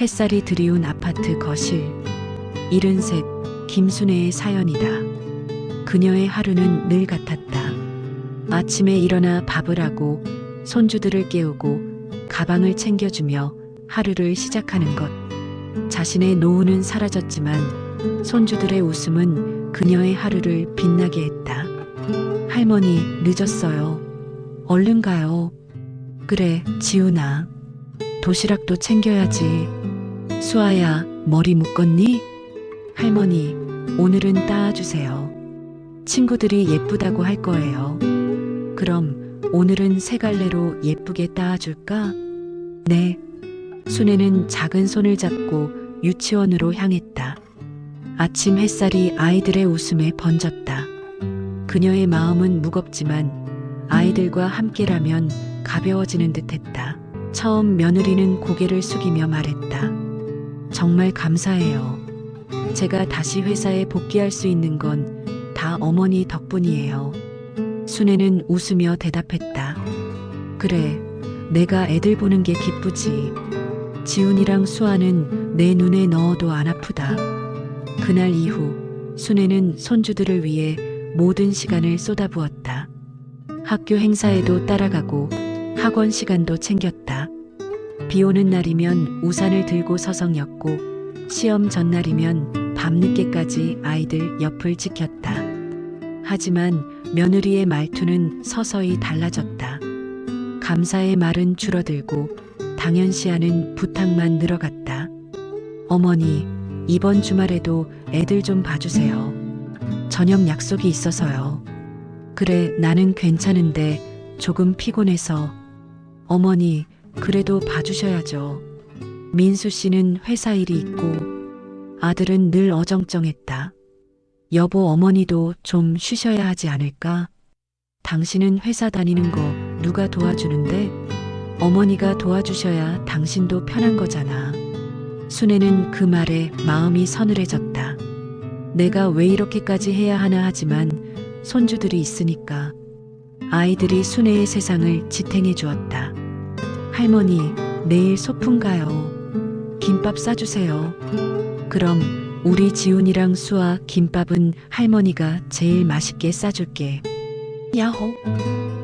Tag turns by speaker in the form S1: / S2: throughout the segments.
S1: 햇살이 드리운 아파트 거실. 73 김순애의 사연이다. 그녀의 하루는 늘 같았다. 아침에 일어나 밥을 하고 손주들을 깨우고 가방을 챙겨주며 하루를 시작하는 것. 자신의 노후는 사라졌지만 손주들의 웃음은 그녀의 하루를 빛나게 했다. 할머니, 늦었어요. 얼른 가요. 그래, 지훈아. 도시락도 챙겨야지. 수아야, 머리 묶었니? 할머니, 오늘은 따아주세요. 친구들이 예쁘다고 할 거예요. 그럼 오늘은 세 갈래로 예쁘게 따아줄까? 네. 순애는 작은 손을 잡고 유치원으로 향했다. 아침 햇살이 아이들의 웃음에 번졌다. 그녀의 마음은 무겁지만 아이들과 함께라면 가벼워지는 듯 했다. 처음 며느리는 고개를 숙이며 말했다. 정말 감사해요. 제가 다시 회사에 복귀할 수 있는 건 다 어머니 덕분이에요. 순애는 웃으며 대답했다. 그래, 내가 애들 보는 게 기쁘지. 지훈이랑 수아는 내 눈에 넣어도 안 아프다. 그날 이후 순애는 손주들을 위해 모든 시간을 쏟아부었다. 학교 행사에도 따라가고 학원 시간도 챙겼다. 비 오는 날이면 우산을 들고 서성였고 시험 전날이면 밤늦게까지 아이들 옆을 지켰다. 하지만 며느리의 말투는 서서히 달라졌다. 감사의 말은 줄어들고 당연시하는 부탁만 늘어갔다. 어머니, 이번 주말에도 애들 좀 봐주세요. 저녁 약속이 있어서요. 그래, 나는 괜찮은데 조금 피곤해서. 어머니, 그래도 봐주셔야죠. 민수 씨는 회사 일이 있고 아들은 늘 어정쩡했다. 여보 어머니도 좀 쉬셔야 하지 않을까? 당신은 회사 다니는 거 누가 도와주는데? 어머니가 도와주셔야 당신도 편한 거잖아. 순애는 그 말에 마음이 서늘해졌다. 내가 왜 이렇게까지 해야 하나 하지만 손주들이 있으니까 아이들이 순애의 세상을 지탱해 주었다. 할머니, 내일 소풍 가요. 김밥 싸주세요. 그럼 우리 지훈이랑 수아 김밥은 할머니가 제일 맛있게 싸줄게. 야호.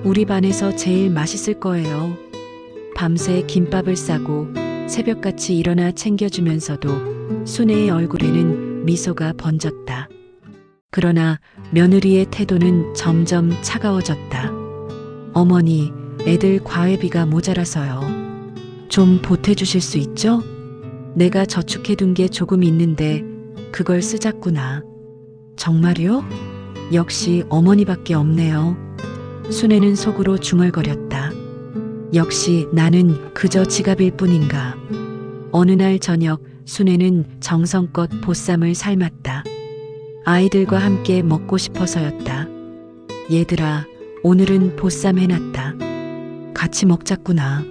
S1: 우리 반에서 제일 맛있을 거예요. 밤새 김밥을 싸고 새벽같이 일어나 챙겨주면서도 순애의 얼굴에는 미소가 번졌다. 그러나 며느리의 태도는 점점 차가워졌다. 어머니, 애들 과외비가 모자라서요. 좀 보태주실 수 있죠? 내가 저축해둔 게 조금 있는데 그걸 쓰자꾸나. 정말요? 역시 어머니밖에 없네요. 순애는 속으로 중얼거렸다. 역시 나는 그저 지갑일 뿐인가. 어느 날 저녁 순애는 정성껏 보쌈을 삶았다. 아이들과 함께 먹고 싶어서였다. 얘들아, 오늘은 보쌈 해놨다. 같이 먹자꾸나.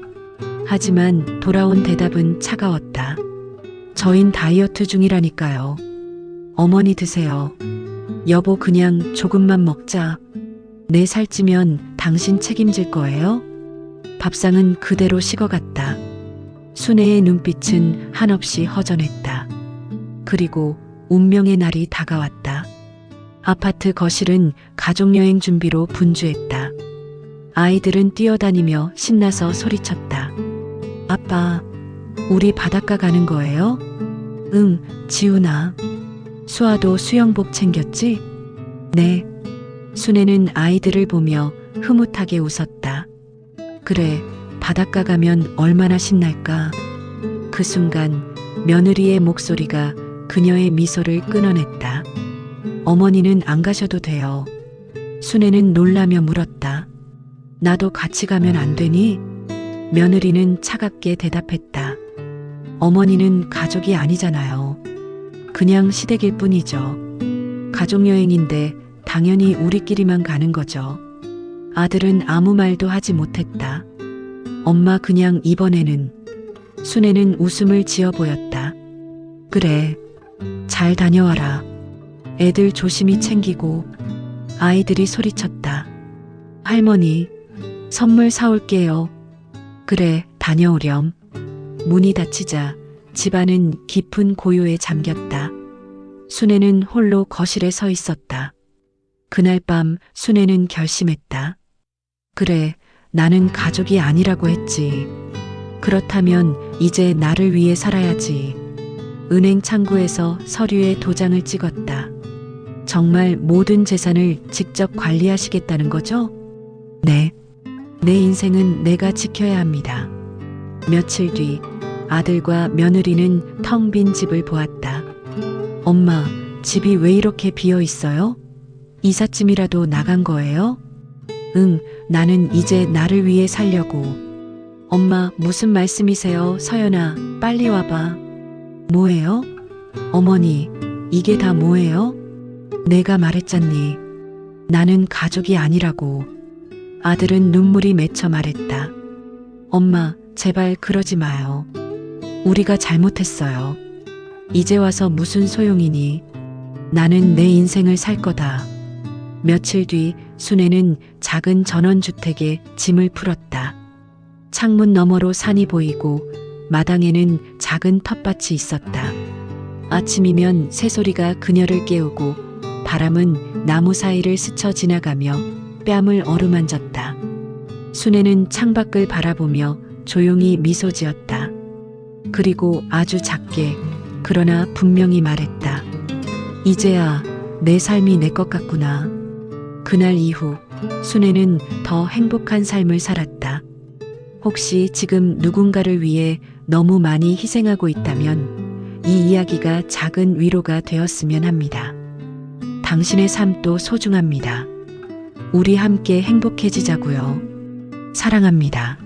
S1: 하지만 돌아온 대답은 차가웠다. 저흰 다이어트 중이라니까요. 어머니 드세요. 여보 그냥 조금만 먹자. 내 살찌면 당신 책임질 거예요? 밥상은 그대로 식어갔다. 순애의 눈빛은 한없이 허전했다. 그리고 운명의 날이 다가왔다. 아파트 거실은 가족여행 준비로 분주했다. 아이들은 뛰어다니며 신나서 소리쳤다. 아빠, 우리 바닷가 가는 거예요? 응, 지훈아. 수아도 수영복 챙겼지? 네. 순애는 아이들을 보며 흐뭇하게 웃었다. 그래, 바닷가 가면 얼마나 신날까? 그 순간 며느리의 목소리가 그녀의 미소를 끊어냈다. 어머니는 안 가셔도 돼요. 순애는 놀라며 물었다. 나도 같이 가면 안 되니? 며느리는 차갑게 대답했다. 어머니는 가족이 아니잖아요. 그냥 시댁일 뿐이죠. 가족여행인데 당연히 우리끼리만 가는 거죠. 아들은 아무 말도 하지 못했다. 엄마 그냥 이번에는 순애는 웃음을 지어 보였다. 그래. 잘 다녀와라. 애들 조심히 챙기고 아이들이 소리쳤다. 할머니, 선물 사올게요. 그래, 다녀오렴. 문이 닫히자 집안은 깊은 고요에 잠겼다. 순애는 홀로 거실에 서 있었다. 그날 밤 순애는 결심했다. 그래, 나는 가족이 아니라고 했지. 그렇다면 이제 나를 위해 살아야지. 은행 창구에서 서류에 도장을 찍었다. 정말 모든 재산을 직접 관리하시겠다는 거죠? 네. 내 인생은 내가 지켜야 합니다. 며칠 뒤 아들과 며느리는 텅 빈 집을 보았다. 엄마, 집이 왜 이렇게 비어 있어요? 이삿짐이라도 나간 거예요? 응, 나는 이제 나를 위해 살려고. 엄마, 무슨 말씀이세요? 서연아, 빨리 와봐. 뭐예요? 어머니, 이게 다 뭐예요? 내가 말했잖니. 나는 가족이 아니라고. 아들은 눈물이 맺혀 말했다. 엄마, 제발 그러지 마요. 우리가 잘못했어요. 이제 와서 무슨 소용이니? 나는 내 인생을 살 거다. 며칠 뒤 순애는 작은 전원주택에 짐을 풀었다. 창문 너머로 산이 보이고 마당에는 작은 텃밭이 있었다. 아침이면 새소리가 그녀를 깨우고 바람은 나무 사이를 스쳐 지나가며 뺨을 어루만졌다. 순애는 창밖을 바라보며 조용히 미소 지었다. 그리고 아주 작게 그러나 분명히 말했다. 이제야 내 삶이 내 것 같구나. 그날 이후 순애는 더 행복한 삶을 살았다. 혹시 지금 누군가를 위해 너무 많이 희생하고 있다면 이 이야기가 작은 위로가 되었으면 합니다. 당신의 삶도 소중합니다. 우리 함께 행복해지자고요. 사랑합니다.